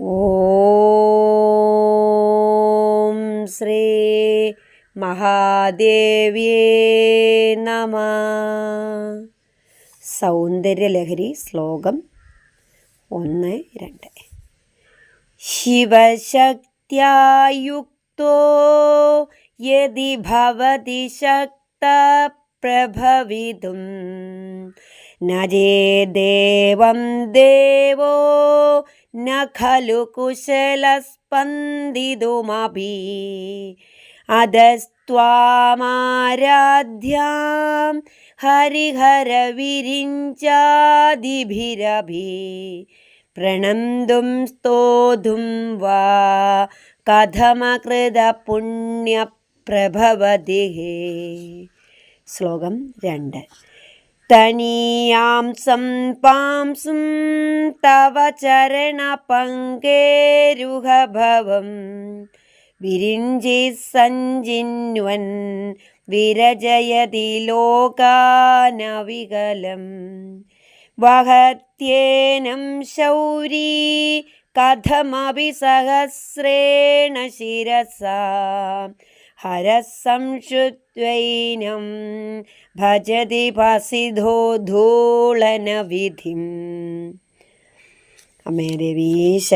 ഓം ശ്രീ മഹാദേവ്യേ നമ. സൗന്ദര്യലഹരി ശ്ലോകം ഒന്ന് രണ്ട്. ശിവശക്തിയുക്തോ യതി ഭവതി ശക്തപ്രഭവിതും. न ദേവം ദേവോ ന ഖലു കുശലസ്പന്ദിതുമഭി അധസ്ത്വാമാരാധ്യാം ഹരിഹരവിരിഞ്ചാദിഭിരഭി പ്രണന്തും സ്തോതും വാ കഥമകൃത കഥമകൃതപുണ്യപ്രഭവതി ശ്ലോകം രണ്ട്. തനീയാം സംപാംസും തവ ചരണപങ്കേരുഹഭവം വിരിഞ്ചി സഞ്ചിന്വൻ വിരജയതി ലോകാനവികലം വഹത്യേനം ശൗരീ കഥമപി സഹസ്രേണ ശിരസാ हरसंशुत्वैनं भजति भसिधो धूलनविधिम् अमे देवी शरण